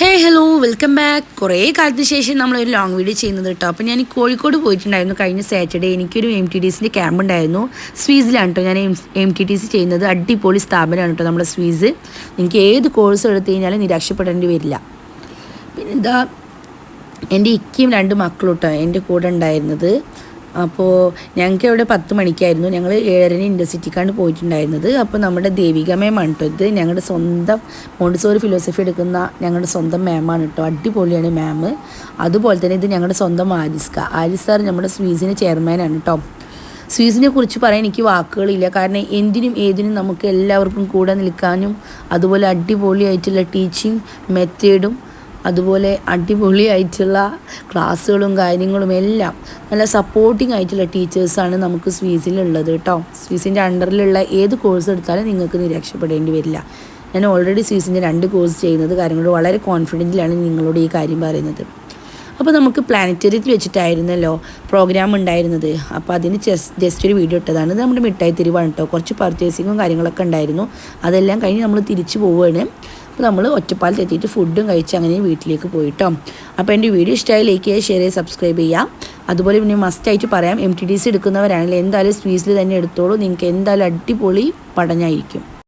ഹേ hello welcome back കുറേ കാലത്തിന് ശേഷം നമ്മളൊരു ലോങ് വീഡിയോ ചെയ്യുന്നത് കേട്ടോ അപ്പോൾ ഞാൻ കോഴിക്കോട് പോയിട്ടുണ്ടായിരുന്നു കഴിഞ്ഞ സാറ്റർഡേ എനിക്കൊരു എം ടി ടി സിന്റെ ക്യാമ്പ് ഉണ്ടായിരുന്നു. സ്വീസിലാണ് കേട്ടോ ഞാൻ എം ടി ടി സി ചെയ്യുന്നത്. അടിപൊളി സ്ഥാപനമാണ് കേട്ടോ നമ്മുടെ സ്വീസ് നിങ്ങൾക്ക് ഏത് കോഴ്സ് എടുത്തു കഴിഞ്ഞാലും നിരാശപ്പെടേണ്ടി വരില്ല. പിന്നെ എന്റെ ഇക്കയും രണ്ട് മക്കളും കേട്ടോ എന്റെ കൂടെ ഉണ്ടായിരുന്നത്. അപ്പോൾ ഞങ്ങൾക്ക് ഇവിടെ പത്ത് മണിക്കായിരുന്നു. ഞങ്ങൾ ഏഴരന് ഇൻഡർസിറ്റിക്കാണ് പോയിട്ടുണ്ടായിരുന്നത്. അപ്പോൾ നമ്മുടെ ദേവിക മാമാണ് കേട്ടോ ഇത്. ഞങ്ങളുടെ സ്വന്തം മോണ്ടിസോറി ഫിലോസഫി എടുക്കുന്ന ഞങ്ങളുടെ സ്വന്തം മാമാണ് കേട്ടോ അടിപൊളിയാണ് മാം അതുപോലെ തന്നെ ഇത് ഞങ്ങളുടെ സ്വന്തം ആരിസ്ക. ആരിസ് സാർ നമ്മുടെ സ്വീസിന് ചെയർമാനാണ് കേട്ടോ സ്വീസിനെ കുറിച്ച് പറയാൻ എനിക്ക് വാക്കുകളില്ല. കാരണം എന്തിനും ഏതിനും നമുക്ക് എല്ലാവർക്കും കൂടെ നിൽക്കാനും അതുപോലെ അടിപൊളിയായിട്ടുള്ള ടീച്ചിങ് മെത്തേഡും അതുപോലെ അടിപൊളിയായിട്ടുള്ള ക്ലാസ്സുകളും കാര്യങ്ങളും എല്ലാം നല്ല സപ്പോർട്ടിംഗ് ആയിട്ടുള്ള ടീച്ചേഴ്സാണ് നമുക്ക് സ്വീസിലുള്ളത് കേട്ടോ. സ്വീസിന്റെ അണ്ടറിലുള്ള ഏത് കോഴ്സ് എടുത്താലും നിങ്ങൾക്ക് നിരക്ഷപ്പെടേണ്ടി വരില്ല. ഞാൻ ഓൾറെഡി സ്വീസിന്റെ രണ്ട് കോഴ്സ് ചെയ്യുന്നത് കാര്യങ്ങൾ വളരെ കോൺഫിഡന്റിലാണ് നിങ്ങളോട് ഈ കാര്യം പറയുന്നത്. അപ്പോൾ നമുക്ക് പ്ലാനറ്റേറിയത്തിൽ വെച്ചിട്ടായിരുന്നല്ലോ പ്രോഗ്രാം ഉണ്ടായിരുന്നത്. അപ്പോൾ അതിന് ജസ്റ്റ് ജസ്റ്റ് ഒരു വീഡിയോ ഇട്ടതാണ്. നമ്മുടെ മിഠായി തിരിവാണ് കേട്ടോ. കുറച്ച് പർച്ചേസിങ്ങും കാര്യങ്ങളൊക്കെ ഉണ്ടായിരുന്നു. അതെല്ലാം കഴിഞ്ഞ് നമ്മൾ തിരിച്ചു പോവുകയാണ്. അപ്പോൾ നമ്മൾ ഒറ്റപ്പാലത്ത് എത്തിയിട്ട് ഫുഡും കഴിച്ച് അങ്ങനെ വീട്ടിലേക്ക് പോയിട്ടോ. അപ്പോൾ എന്റെ വീഡിയോ ഇഷ്ടമായി ലൈക്ക് ചെയ്യുക ഷെയർ ചെയ്യുക സബ്സ്ക്രൈബ് ചെയ്യുക. അതുപോലെ പിന്നെ മസ്റ്റായിട്ട് പറയാം എം ടി ഡി സി എടുക്കുന്നവരാണെങ്കിൽ എന്തായാലും സ്വീസിൽ തന്നെ എടുത്തോളൂ. നിങ്ങൾക്ക് എന്തായാലും അടിപൊളി പഠനമായിരിക്കും